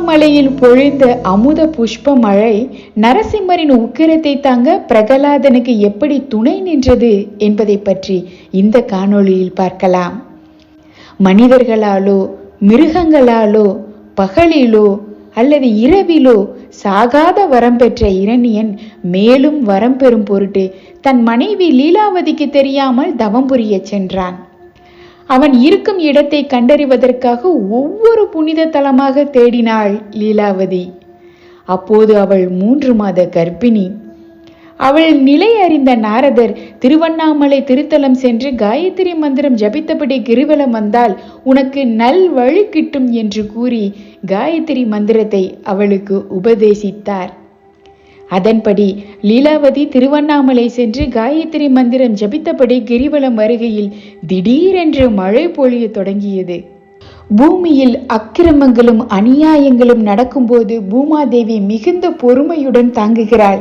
திருவண்ணாமலையில் பொழிந்த அமுத புஷ்ப மழை நரசிம்மரின் உக்கிரத்தை தாங்க பிரகலாதனுக்கு எப்படி துணை நின்றது என்பதை பற்றி இந்த காணொளியில் பார்க்கலாம். மனிதர்களாலோ மிருகங்களாலோ பகலிலோ அல்லது இரவிலோ சாகாத வரம் பெற்ற இரணியன் மேலும் வரம் பெறும் பொருட்டு தன் மனைவி லீலாவதிக்கு தெரியாமல் தவம் புரியச் சென்றான். அவன் இருக்கும் இடத்தை கண்டறிவதற்காக ஒவ்வொரு புனித தலமாக தேடினாள் லீலாவதி. அப்போது அவள் மூன்று மாத கர்ப்பிணி. அவள் நிலை அறிந்த நாரதர் திருவண்ணாமலை திருத்தலம் சென்று காயத்ரி மந்திரம் ஜபித்தபடி கிரிவலம் வந்தால் உனக்கு நல் வழி கிட்டும் என்று கூறி காயத்ரி மந்திரத்தை அவளுக்கு உபதேசித்தார். அதன்படி லீலாவதி திருவண்ணாமலை சென்று காயத்ரி மந்திரம் ஜபித்தபடி கிரிவலம் வருகையில் திடீரென்று மழை பொழிய தொடங்கியது. பூமியில் அக்கிரமங்களும் அநியாயங்களும் நடக்கும்போது பூமாதேவி மிகுந்த பொறுமையுடன் தாங்குகிறாள்.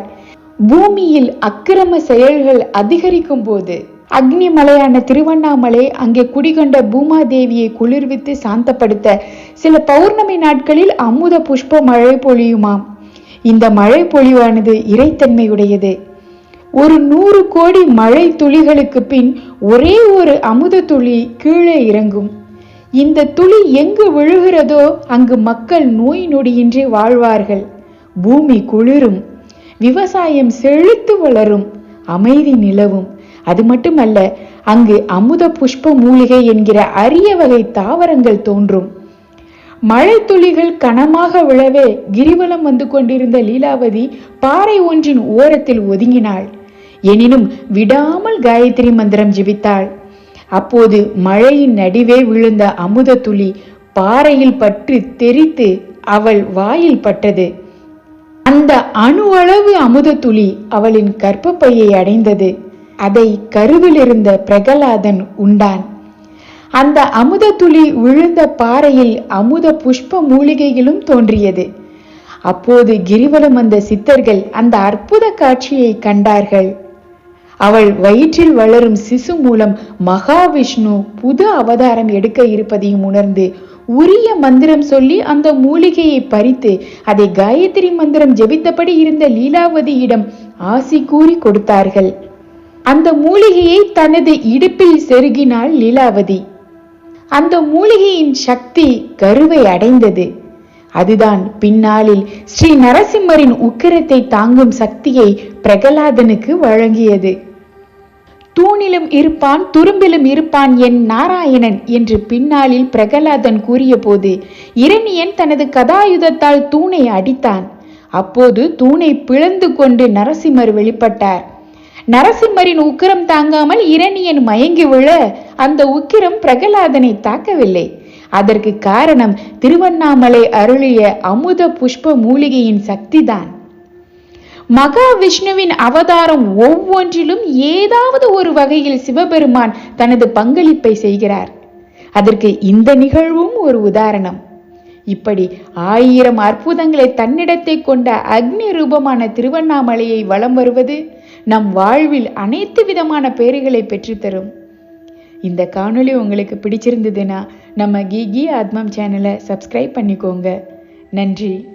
பூமியில் அக்கிரம செயல்கள் அதிகரிக்கும் போது அக்னி மலையான திருவண்ணாமலை அங்கே குடிகொண்ட பூமாதேவியை குளிர்வித்து சாந்தப்படுத்த சில பௌர்ணமி நாட்களில் அமுத புஷ்ப மழை பொழியுமாம். இந்த மழை பொழிவானது இறைத்தன்மையுடையது. ஒரு நூறு கோடி மழை துளிகளுக்கு பின் ஒரே ஒரு அமுத துளி கீழே இறங்கும். இந்த துளி எங்கு விழுகிறதோ அங்கு மக்கள் நோய் நொடியின்றி வாழ்வார்கள். பூமி குளிரும். விவசாயம் செழித்து வளரும். அமைதி நிலவும். அது மட்டுமல்ல அங்கு அமுத புஷ்ப மூலிகை என்கிற அரிய வகை தாவரங்கள் தோன்றும். மழை துளிகள் கனமாக விழவே கிரிவலம் வந்து கொண்டிருந்த லீலாவதி பாறை ஒன்றின் ஓரத்தில் ஒதுங்கினாள். எனினும் விடாமல் காயத்ரி மந்திரம் ஜெபித்தாள். அப்போது மழையின் நடுவே விழுந்த அமுத துளி பாறையில் பற்று தெரித்து அவள் வாயில் பட்டது. அந்த அணு அளவு அமுத துளி அவளின் கர்ப்பப்பையை அடைந்தது. அதை கருவிலிருந்த பிரகலாதன் உண்டான். அந்த அமுத துளி விழுந்த பாறையில் அமுத புஷ்ப மூலிகைகளும் தோன்றியது. அப்போது கிரிவலம் வந்த சித்தர்கள் அந்த அற்புத காட்சியை கண்டார்கள். அவள் வயிற்றில் வளரும் சிசு மூலம் மகாவிஷ்ணு புது அவதாரம் எடுக்க இருப்பதையும் உணர்ந்து உரிய மந்திரம் சொல்லி அந்த மூலிகையை பறித்து அதை காயத்ரி மந்திரம் ஜெபித்தபடி இருந்த லீலாவதியிடம் ஆசி கூறி கொடுத்தார்கள். அந்த மூலிகையை தனது இடுப்பில் செருகினாள் லீலாவதி. அந்த மூலிகையின் சக்தி கருவை அடைந்தது. அதுதான் பின்னாளில் ஸ்ரீ நரசிம்மரின் உக்கிரத்தை தாங்கும் சக்தியை பிரகலாதனுக்கு வழங்கியது. தூணிலும் இருப்பான் துரும்பிலும் இருப்பான் என் நாராயணன் என்று பின்னாளில் பிரகலாதன் கூறியபோது இரணியன் தனது கதாயுதத்தால் தூணை அடித்தான். அப்போது தூணை பிளந்து கொண்டு நரசிம்மர் வெளிப்பட்டார். நரசிம்மரின் உக்கிரம் தாங்காமல் இரணியன் மயங்கி விழ அந்த உக்கிரம் பிரகலாதனை தாக்கவில்லை. அதற்கு காரணம் திருவண்ணாமலை அருளிய அமுத புஷ்ப மூலிகையின் சக்திதான். மகாவிஷ்ணுவின் அவதாரம் ஒவ்வொன்றிலும் ஏதாவது ஒரு வகையில் சிவபெருமான் தனது பங்களிப்பை செய்கிறார். அதற்கு இந்த நிகழ்வும் ஒரு உதாரணம். இப்படி ஆயிரம் அற்புதங்களை தன்னிடத்தை கொண்ட அக்னி ரூபமான திருவண்ணாமலையை வலம் வருவது நம் வாழ்வில் அனைத்து விதமான பேறுகளை பெற்றுத்தரும். இந்த காணொளி உங்களுக்கு பிடிச்சிருந்ததுன்னா நம்ம கீகி ஆத்மம் சேனலை சப்ஸ்கிரைப் பண்ணிக்கோங்க. நன்றி.